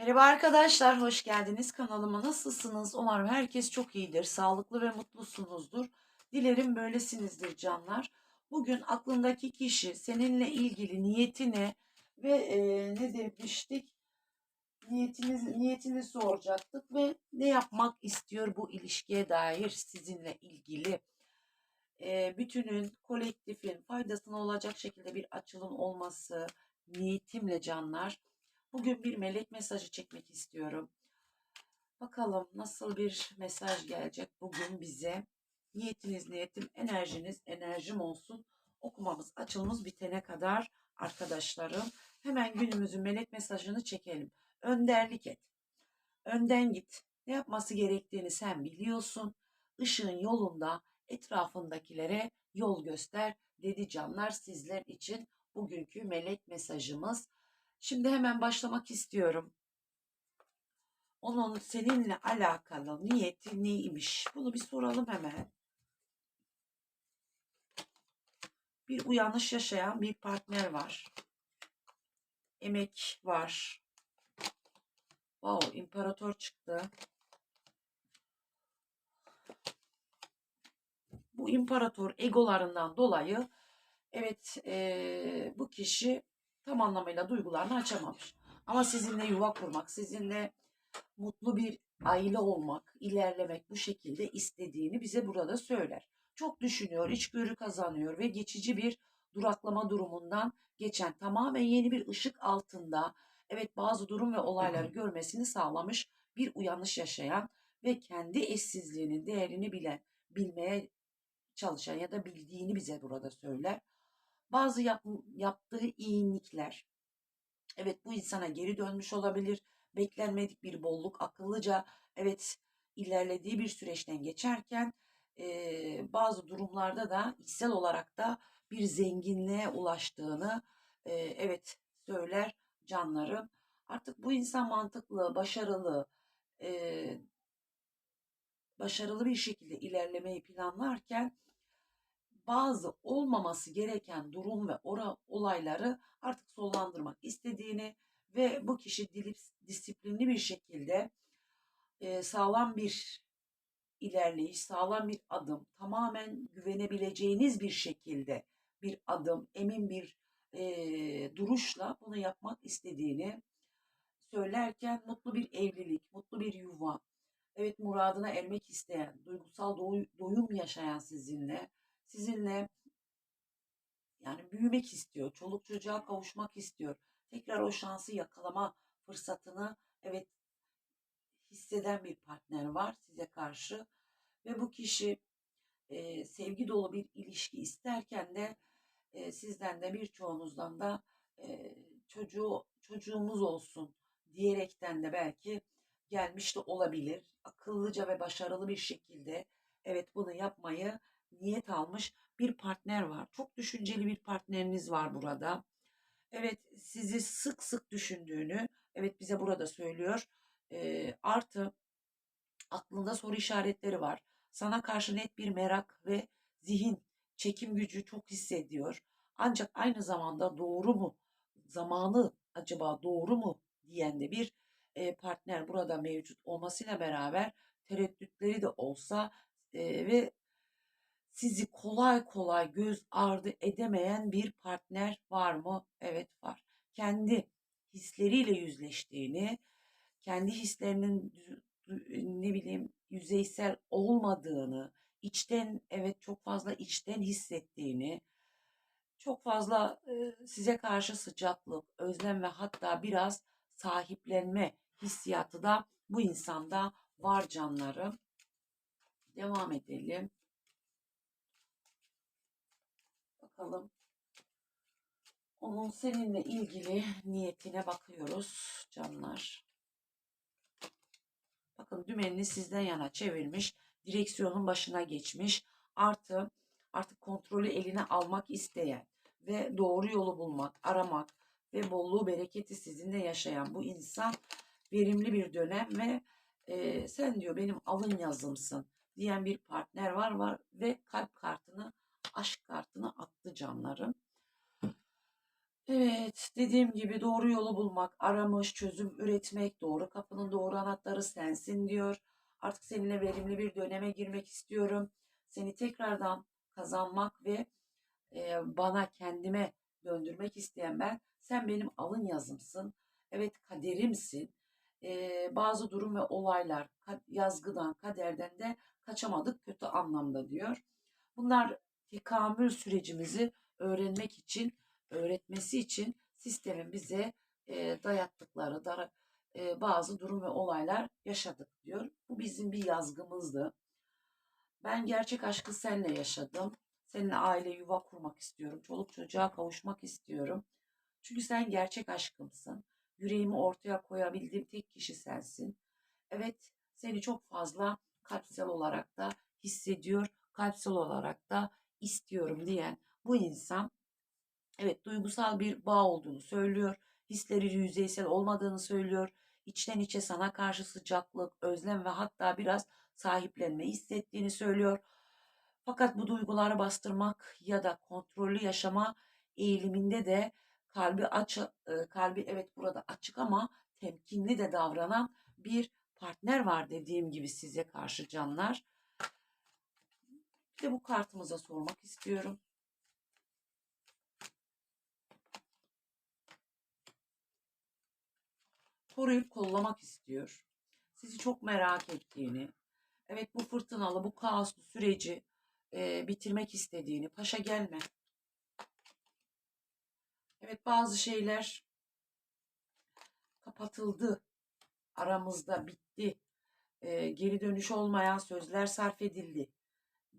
Merhaba arkadaşlar, hoş geldiniz kanalıma. Nasılsınız? Umarım herkes çok iyidir, sağlıklı ve mutlusunuzdur. Dilerim böylesinizdir canlar. Bugün aklındaki kişi seninle ilgili niyetini ve e, ne demiştik? Niyetiniz, niyetini soracaktık ve ne yapmak istiyor bu ilişkiye dair sizinle ilgili. E, bütünün, kolektifin faydasına olacak şekilde bir açılım olması niyetimle canlar. Bugün bir melek mesajı çekmek istiyorum. Bakalım nasıl bir mesaj gelecek bugün bize. Niyetiniz niyetim, enerjiniz enerjim olsun. Okumamız, açılımız bitene kadar arkadaşlarım. Hemen günümüzün melek mesajını çekelim. Önderlik et. Önden git. Ne yapması gerektiğini sen biliyorsun. Işığın yolunda etrafındakilere yol göster dedi canlar sizler için bugünkü melek mesajımız. Şimdi hemen başlamak istiyorum. Onun seninle alakalı niyeti neymiş? Bunu bir soralım hemen. Bir uyanış yaşayan bir partner var. Emek var. Wow, imparator çıktı. Bu imparator egolarından dolayı evet eee, bu kişi tam anlamıyla duygularını açamamış. Ama sizinle yuva kurmak, sizinle mutlu bir aile olmak, ilerlemek bu şekilde istediğini bize burada söyler. Çok düşünüyor, içgörü kazanıyor ve geçici bir duraklama durumundan geçen tamamen yeni bir ışık altında evet bazı durum ve olayları görmesini sağlamış bir uyanış yaşayan ve kendi eşsizliğinin değerini bilen, bilmeye çalışan ya da bildiğini bize burada söyler bazı yap, yaptığı iyilikler evet bu insana geri dönmüş olabilir. Beklenmedik bir bolluk akıllıca evet ilerlediği bir süreçten geçerken e, bazı durumlarda da içsel olarak da bir zenginliğe ulaştığını e, evet söyler canlarım. Artık bu insan mantıklı, başarılı, e, başarılı bir şekilde ilerlemeyi planlarken bazı olmaması gereken durum ve ora, olayları artık sollandırmak istediğini ve bu kişi dilip, disiplinli bir şekilde e, sağlam bir ilerleyiş, sağlam bir adım, tamamen güvenebileceğiniz bir şekilde bir adım, emin bir e, duruşla bunu yapmak istediğini söylerken mutlu bir evlilik, mutlu bir yuva, evet muradına ermek isteyen, duygusal doyum yaşayan sizinle, sizinle yani büyümek istiyor, çoluk çocuğa kavuşmak istiyor. Tekrar o şansı yakalama fırsatını evet hisseden bir partner var size karşı ve bu kişi e, sevgi dolu bir ilişki isterken de e, sizden de birçoğunuzdan da e, çocuğu çocuğumuz olsun diyerekten de belki gelmiş de olabilir. Akıllıca ve başarılı bir şekilde evet bunu yapmayı niyet almış bir partner var. Çok düşünceli bir partneriniz var burada. Evet sizi sık sık düşündüğünü evet bize burada söylüyor. E, artı aklında soru işaretleri var. Sana karşı net bir merak ve zihin çekim gücü çok hissediyor. Ancak aynı zamanda doğru mu? Zamanı acaba doğru mu diyen de bir e, partner burada mevcut olmasıyla beraber tereddütleri de olsa e, ve sizi kolay kolay göz ardı edemeyen bir partner var mı? Evet var. Kendi hisleriyle yüzleştiğini, kendi hislerinin ne bileyim yüzeysel olmadığını, içten evet çok fazla içten hissettiğini, çok fazla size karşı sıcaklık, özlem ve hatta biraz sahiplenme hissiyatı da bu insanda var canlarım. Devam edelim. Bakalım. Onun seninle ilgili niyetine bakıyoruz canlar. Bakın dümenini sizden yana çevirmiş. Direksiyonun başına geçmiş. Artı artık kontrolü eline almak isteyen ve doğru yolu bulmak, aramak ve bolluğu bereketi sizinle yaşayan bu insan verimli bir dönem ve e, sen diyor benim alın yazımsın diyen bir partner var var ve kalp kartını aşk kartını attı canlarım. Evet, dediğim gibi doğru yolu bulmak, aramış, çözüm üretmek, doğru kapının doğru anahtarı sensin diyor. Artık seninle verimli bir döneme girmek istiyorum. Seni tekrardan kazanmak ve e, bana kendime döndürmek isteyen ben. Sen benim alın yazımsın. Evet kaderimsin. E, bazı durum ve olaylar yazgıdan, kaderden de kaçamadık kötü anlamda diyor. Bunlar tekamül sürecimizi öğrenmek için, öğretmesi için sistemin bize e, dayattıkları da, e, bazı durum ve olaylar yaşadık diyor. Bu bizim bir yazgımızdı. Ben gerçek aşkı seninle yaşadım. Seninle aile yuva kurmak istiyorum. Çoluk çocuğa kavuşmak istiyorum. Çünkü sen gerçek aşkımsın. Yüreğimi ortaya koyabildiğim tek kişi sensin. Evet, seni çok fazla kalpsel olarak da hissediyor, kalpsel olarak da istiyorum diyen bu insan evet duygusal bir bağ olduğunu söylüyor. Hisleri yüzeysel olmadığını söylüyor. İçten içe sana karşı sıcaklık, özlem ve hatta biraz sahiplenme hissettiğini söylüyor. Fakat bu duyguları bastırmak ya da kontrollü yaşama eğiliminde de kalbi aç, kalbi evet burada açık ama temkinli de davranan bir partner var dediğim gibi size karşı canlar. De bu kartımıza sormak istiyorum. Koruyup kollamak istiyor. Sizi çok merak ettiğini, evet bu fırtınalı, bu kaoslu süreci e, bitirmek istediğini, paşa gelme. Evet bazı şeyler kapatıldı, aramızda bitti, e, geri dönüş olmayan sözler sarf edildi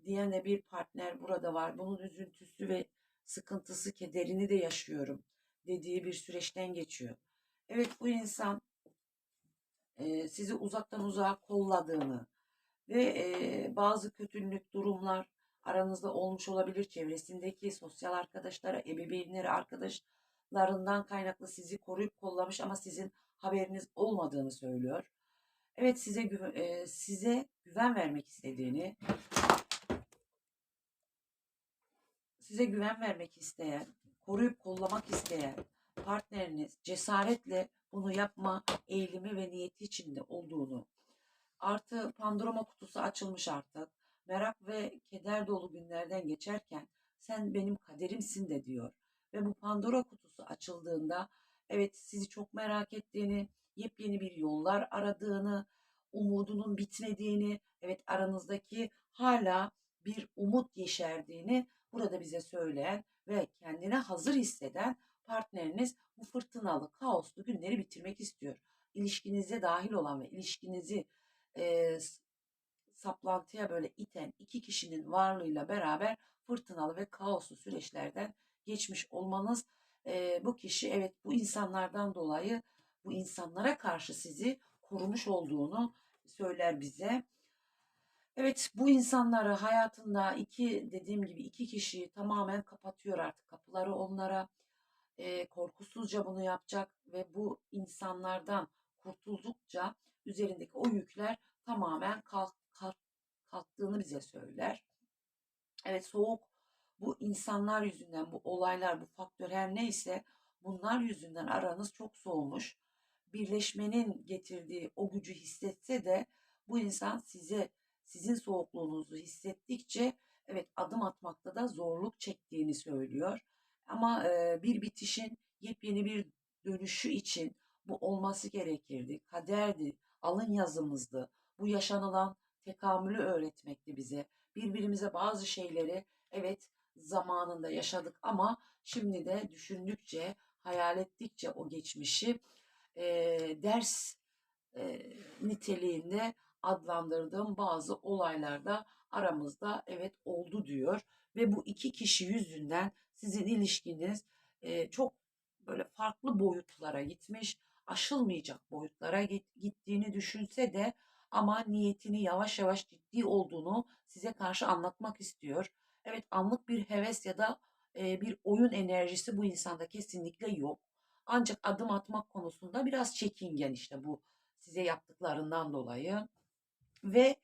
diyen de bir partner burada var. Bunun üzüntüsü ve sıkıntısı, kederini de yaşıyorum dediği bir süreçten geçiyor. Evet bu insan e, sizi uzaktan uzağa kolladığını ve e, bazı kötülük durumlar aranızda olmuş olabilir. Çevresindeki sosyal arkadaşlara, ebeveynleri, arkadaşlarından kaynaklı sizi koruyup kollamış ama sizin haberiniz olmadığını söylüyor. Evet size güven, e, size güven vermek istediğini, size güven vermek isteyen, koruyup kollamak isteyen partneriniz cesaretle bunu yapma eğilimi ve niyeti içinde olduğunu, artı Pandora kutusu açılmış artık, merak ve keder dolu günlerden geçerken sen benim kaderimsin de diyor. Ve bu Pandora kutusu açıldığında evet sizi çok merak ettiğini, yepyeni bir yollar aradığını, umudunun bitmediğini, evet aranızdaki hala bir umut yeşerdiğini burada bize söyleyen ve kendine hazır hisseden partneriniz bu fırtınalı, kaoslu günleri bitirmek istiyor. İlişkinize dahil olan ve ilişkinizi e, saplantıya böyle iten iki kişinin varlığıyla beraber fırtınalı ve kaoslu süreçlerden geçmiş olmanız e, bu kişi evet bu insanlardan dolayı bu insanlara karşı sizi korumuş olduğunu söyler bize. Evet bu insanları hayatında iki dediğim gibi iki kişi tamamen kapatıyor artık kapıları onlara e, korkusuzca bunu yapacak ve bu insanlardan kurtuldukça üzerindeki o yükler tamamen kalk, kalk, kalktığını bize söyler. Evet soğuk bu insanlar yüzünden bu olaylar bu faktör her neyse bunlar yüzünden aranız çok soğumuş. Birleşmenin getirdiği o gücü hissetse de bu insan size sizin soğukluğunuzu hissettikçe evet adım atmakta da zorluk çektiğini söylüyor. Ama e, bir bitişin yepyeni bir dönüşü için bu olması gerekirdi. Kaderdi, alın yazımızdı. Bu yaşanılan tekamülü öğretmekti bize. Birbirimize bazı şeyleri evet zamanında yaşadık ama şimdi de düşündükçe, hayal ettikçe o geçmişi e, ders e, niteliğinde adlandırdığım bazı olaylarda aramızda evet oldu diyor ve bu iki kişi yüzünden sizin ilişkiniz e, çok böyle farklı boyutlara gitmiş, aşılmayacak boyutlara gittiğini düşünse de ama niyetini yavaş yavaş ciddi olduğunu size karşı anlatmak istiyor. Evet anlık bir heves ya da e, bir oyun enerjisi bu insanda kesinlikle yok. Ancak adım atmak konusunda biraz çekingen işte bu size yaptıklarından dolayı. Ve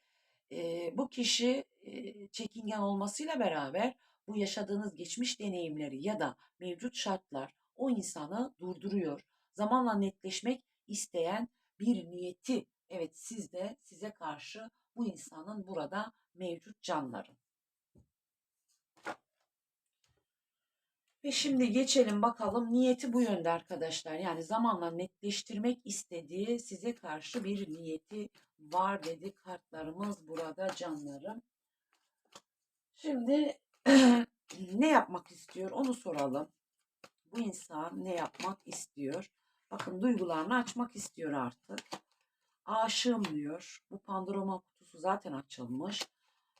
e, bu kişi e, çekingen olmasıyla beraber bu yaşadığınız geçmiş deneyimleri ya da mevcut şartlar o insanı durduruyor. Zamanla netleşmek isteyen bir niyeti evet sizde size karşı bu insanın burada mevcut canları. Ve şimdi geçelim bakalım niyeti bu yönde arkadaşlar. Yani zamanla netleştirmek istediği size karşı bir niyeti var dedi kartlarımız burada canlarım. Şimdi ne yapmak istiyor onu soralım. Bu insan ne yapmak istiyor? Bakın duygularını açmak istiyor artık. Aşığım diyor. Bu Pandora kutusu zaten açılmış.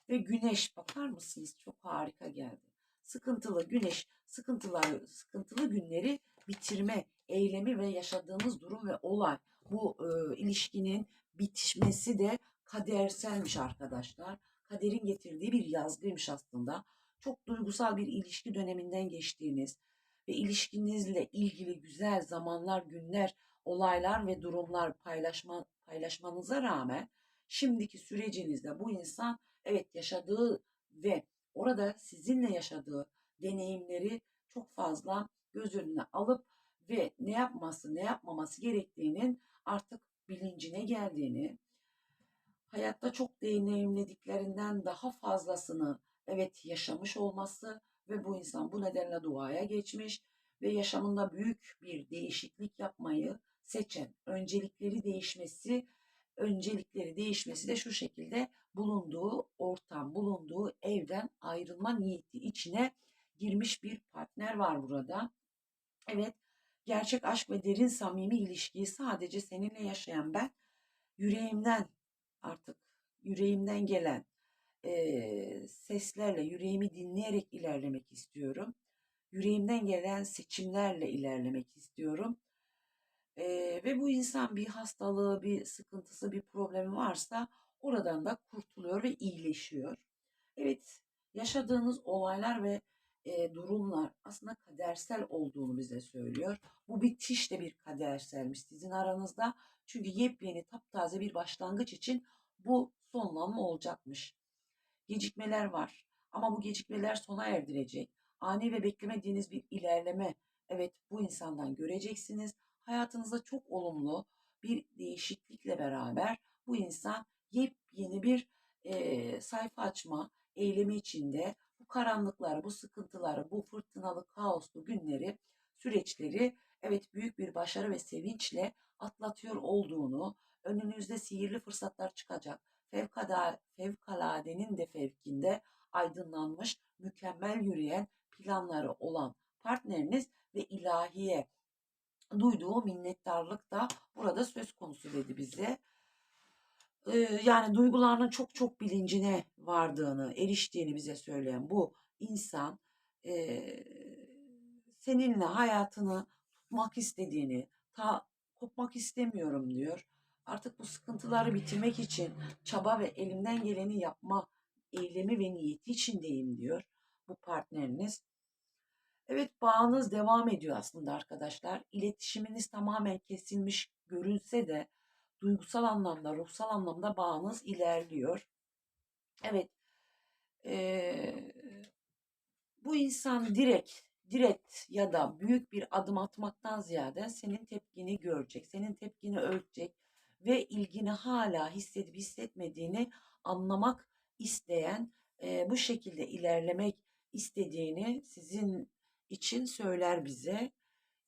Ve güneş bakar mısınız? Çok harika geldi. Sıkıntılı güneş, sıkıntıları, sıkıntılı günleri bitirme eylemi ve yaşadığımız durum ve olay. Bu e, ilişkinin bitişmesi de kaderselmiş arkadaşlar. Kaderin getirdiği bir yazgıymış aslında. Çok duygusal bir ilişki döneminden geçtiğiniz ve ilişkinizle ilgili güzel zamanlar, günler, olaylar ve durumlar paylaşma, paylaşmanıza rağmen şimdiki sürecinizde bu insan evet yaşadığı ve orada sizinle yaşadığı deneyimleri çok fazla göz önüne alıp ve ne yapması ne yapmaması gerektiğinin artık bilincine geldiğini, hayatta çok deneyimlediklerinden daha fazlasını evet yaşamış olması ve bu insan bu nedenle duaya geçmiş ve yaşamında büyük bir değişiklik yapmayı seçen, öncelikleri değişmesi, öncelikleri değişmesi de şu şekilde bulunduğu ortam, bulunduğu evden ayrılma niyeti içine girmiş bir partner var burada. Evet, gerçek aşk ve derin samimi ilişkiyi sadece seninle yaşayan ben yüreğimden artık yüreğimden gelen e, seslerle yüreğimi dinleyerek ilerlemek istiyorum. Yüreğimden gelen seçimlerle ilerlemek istiyorum. E, ve bu insan bir hastalığı, bir sıkıntısı, bir problemi varsa oradan da kurtuluyor ve iyileşiyor. Evet, yaşadığınız olaylar ve e, durumlar aslında kadersel olduğunu bize söylüyor. Bu bitiş de bir kaderselmiş sizin aranızda. Çünkü yepyeni taptaze bir başlangıç için bu sonlanma olacakmış. Gecikmeler var ama bu gecikmeler sona erdirecek. Ani ve beklemediğiniz bir ilerleme evet bu insandan göreceksiniz. Hayatınızda çok olumlu bir değişiklikle beraber bu insan yepyeni bir e, sayfa açma eylemi içinde bu karanlıkları, bu sıkıntıları, bu fırtınalı, kaoslu günleri, süreçleri evet büyük bir başarı ve sevinçle atlatıyor olduğunu, önünüzde sihirli fırsatlar çıkacak, fevkada, fevkaladenin de fevkinde aydınlanmış, mükemmel yürüyen planları olan partneriniz ve ilahiye duyduğu minnettarlık da burada söz konusu dedi bize. Yani duygularının çok çok bilincine vardığını, eriştiğini bize söyleyen bu insan e, seninle hayatını tutmak istediğini, ta kopmak istemiyorum diyor. Artık bu sıkıntıları bitirmek için çaba ve elimden geleni yapma eylemi ve niyeti içindeyim diyor bu partneriniz. Evet bağınız devam ediyor aslında arkadaşlar. İletişiminiz tamamen kesilmiş görünse de duygusal anlamda, ruhsal anlamda bağınız ilerliyor. Evet. Ee, bu insan direkt, direkt ya da büyük bir adım atmaktan ziyade senin tepkini görecek, senin tepkini ölçecek ve ilgini hala hissedip hissetmediğini anlamak isteyen, e, bu şekilde ilerlemek istediğini sizin için söyler bize.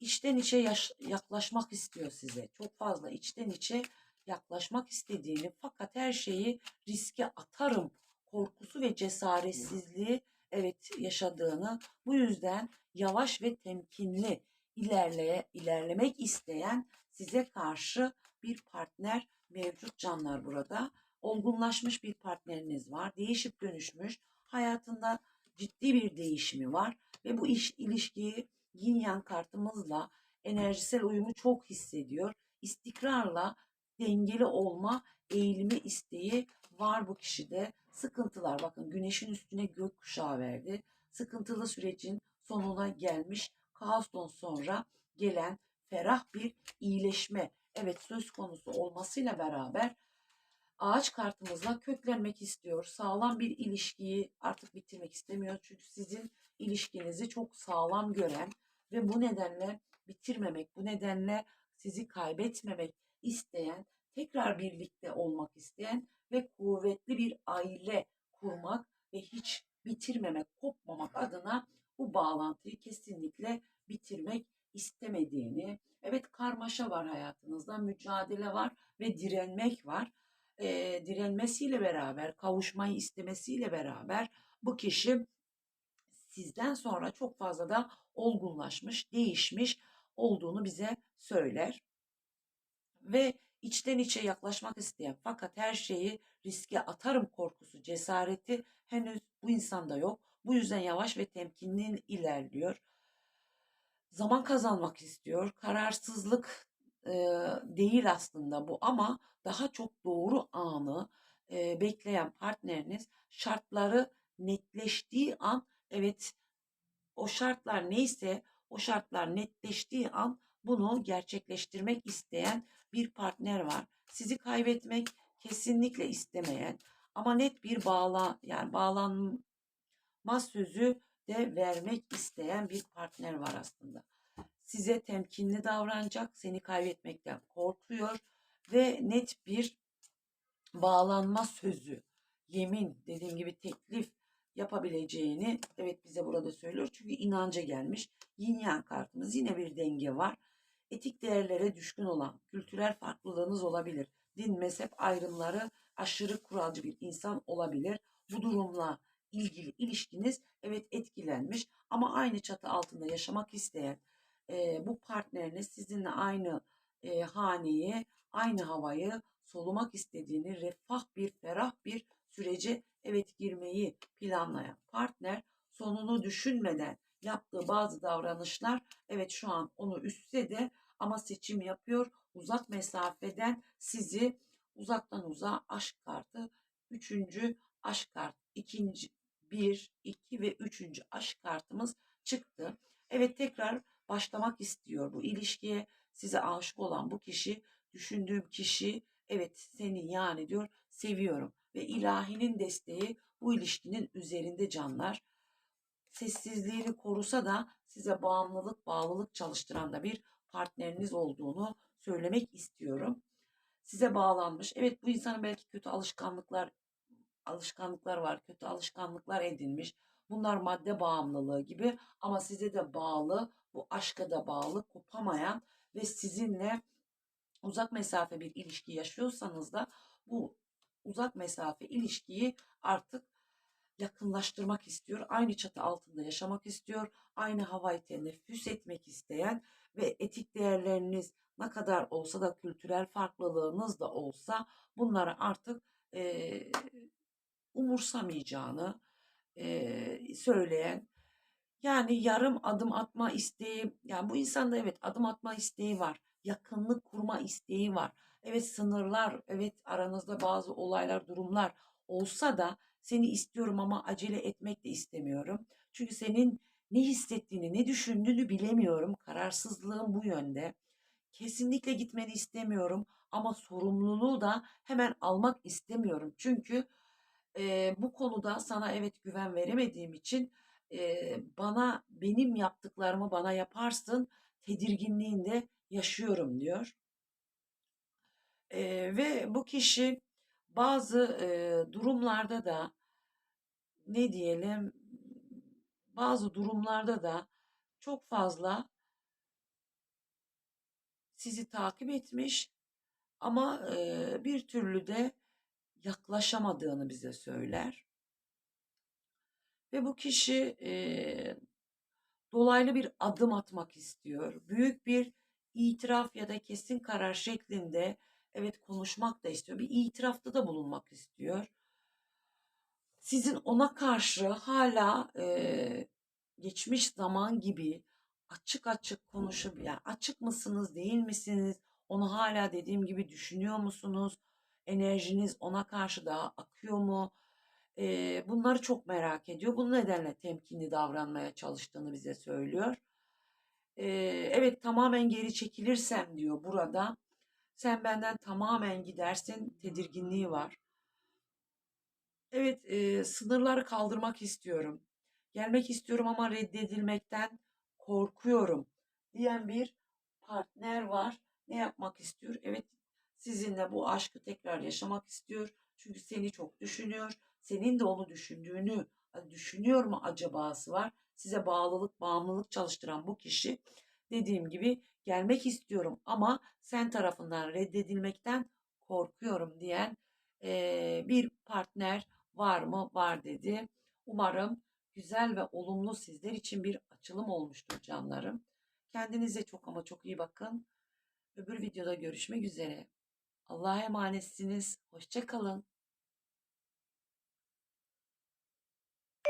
İçten içe yaş- yaklaşmak istiyor size. Çok fazla içten içe yaklaşmak istediğini fakat her şeyi riske atarım korkusu ve cesaretsizliği evet yaşadığını bu yüzden yavaş ve temkinli ilerleye, ilerlemek isteyen size karşı bir partner mevcut canlar burada. Olgunlaşmış bir partneriniz var. Değişip dönüşmüş. Hayatında ciddi bir değişimi var ve bu iş ilişkiyi yin yang kartımızla enerjisel uyumu çok hissediyor. İstikrarla dengeli olma eğilimi isteği var bu kişide. Sıkıntılar bakın güneşin üstüne gökkuşağı verdi. Sıkıntılı sürecin sonuna gelmiş. Kaostan sonra gelen ferah bir iyileşme evet söz konusu olmasıyla beraber ağaç kartımızla köklenmek istiyor. Sağlam bir ilişkiyi artık bitirmek istemiyor. Çünkü sizin ilişkinizi çok sağlam gören ve bu nedenle bitirmemek, bu nedenle sizi kaybetmemek isteyen, tekrar birlikte olmak isteyen ve kuvvetli bir aile kurmak ve hiç bitirmemek, kopmamak adına bu bağlantıyı kesinlikle bitirmek istemediğini, evet karmaşa var hayatınızda, mücadele var ve direnmek var. Ee, direnmesiyle beraber, kavuşmayı istemesiyle beraber bu kişi sizden sonra çok fazla da olgunlaşmış, değişmiş olduğunu bize söyler. Ve içten içe yaklaşmak isteyen fakat her şeyi riske atarım korkusu, cesareti henüz bu insanda yok. Bu yüzden yavaş ve temkinli ilerliyor. Zaman kazanmak istiyor. Kararsızlık e, değil aslında bu ama daha çok doğru anı e, bekleyen partneriniz şartları netleştiği an evet o şartlar neyse o şartlar netleştiği an bunu gerçekleştirmek isteyen bir partner var. Sizi kaybetmek kesinlikle istemeyen ama net bir bağla yani bağlanma sözü de vermek isteyen bir partner var aslında. Size temkinli davranacak, seni kaybetmekten korkuyor ve net bir bağlanma sözü, yemin, dediğim gibi teklif yapabileceğini evet bize burada söylüyor. Çünkü inanca gelmiş. Yin yang kartımız yine bir denge var. Etik değerlere düşkün olan, kültürel farklılığınız olabilir. Din, mezhep ayrımları aşırı kuralcı bir insan olabilir. Bu durumla ilgili ilişkiniz evet etkilenmiş ama aynı çatı altında yaşamak isteyen e, bu partneriniz sizinle aynı e, haneyi, aynı havayı solumak istediğini refah bir, ferah bir sürece evet girmeyi planlayan partner sonunu düşünmeden yaptığı bazı davranışlar evet şu an onu üstse de ama seçim yapıyor. Uzak mesafeden sizi uzaktan uzağa aşk kartı. Üçüncü aşk kartı. ikinci bir, iki ve üçüncü aşk kartımız çıktı. Evet tekrar başlamak istiyor bu ilişkiye. Size aşık olan bu kişi, düşündüğüm kişi evet seni yani diyor seviyorum ve ilahinin desteği bu ilişkinin üzerinde canlar. Sessizliğini korusa da size bağımlılık, bağlılık çalıştıran da bir partneriniz olduğunu söylemek istiyorum. Size bağlanmış. Evet bu insanın belki kötü alışkanlıklar alışkanlıklar var, kötü alışkanlıklar edinmiş. Bunlar madde bağımlılığı gibi ama size de bağlı, bu aşka da bağlı, kopamayan ve sizinle uzak mesafe bir ilişki yaşıyorsanız da bu uzak mesafe ilişkiyi artık yakınlaştırmak istiyor. Aynı çatı altında yaşamak istiyor. Aynı havayı teneffüs etmek isteyen ve etik değerleriniz ne kadar olsa da kültürel farklılığınız da olsa bunları artık e, umursamayacağını e, söyleyen yani yarım adım atma isteği yani bu insanda evet adım atma isteği var yakınlık kurma isteği var evet sınırlar evet aranızda bazı olaylar durumlar olsa da seni istiyorum ama acele etmek de istemiyorum. Çünkü senin ne hissettiğini ne düşündüğünü bilemiyorum. Kararsızlığım bu yönde. Kesinlikle gitmeni istemiyorum ama sorumluluğu da hemen almak istemiyorum. Çünkü e, bu konuda sana evet güven veremediğim için e, bana benim yaptıklarımı bana yaparsın tedirginliğinde yaşıyorum diyor. E, ve bu kişi bazı e, durumlarda da ne diyelim bazı durumlarda da çok fazla sizi takip etmiş ama e, bir türlü de yaklaşamadığını bize söyler. Ve bu kişi e, dolaylı bir adım atmak istiyor. Büyük bir itiraf ya da kesin karar şeklinde evet konuşmak da istiyor. Bir itirafta da bulunmak istiyor. Sizin ona karşı hala e, geçmiş zaman gibi açık açık konuşup yani açık mısınız değil misiniz? Onu hala dediğim gibi düşünüyor musunuz? Enerjiniz ona karşı daha akıyor mu? Ee, bunları çok merak ediyor. Bu nedenle temkinli davranmaya çalıştığını bize söylüyor. Ee, evet tamamen geri çekilirsem diyor burada. Sen benden tamamen gidersin tedirginliği var. Evet e, sınırları kaldırmak istiyorum. Gelmek istiyorum ama reddedilmekten korkuyorum diyen bir partner var. Ne yapmak istiyor? Evet sizinle bu aşkı tekrar yaşamak istiyor. Çünkü seni çok düşünüyor. Senin de onu düşündüğünü hani düşünüyor mu acabası var. Size bağlılık, bağımlılık çalıştıran bu kişi dediğim gibi gelmek istiyorum ama sen tarafından reddedilmekten korkuyorum diyen eee, bir partner var mı? Var dedi. Umarım güzel ve olumlu sizler için bir açılım olmuştur canlarım. Kendinize çok ama çok iyi bakın. Öbür videoda görüşmek üzere. Allah'a emanetsiniz. Hoşça kalın.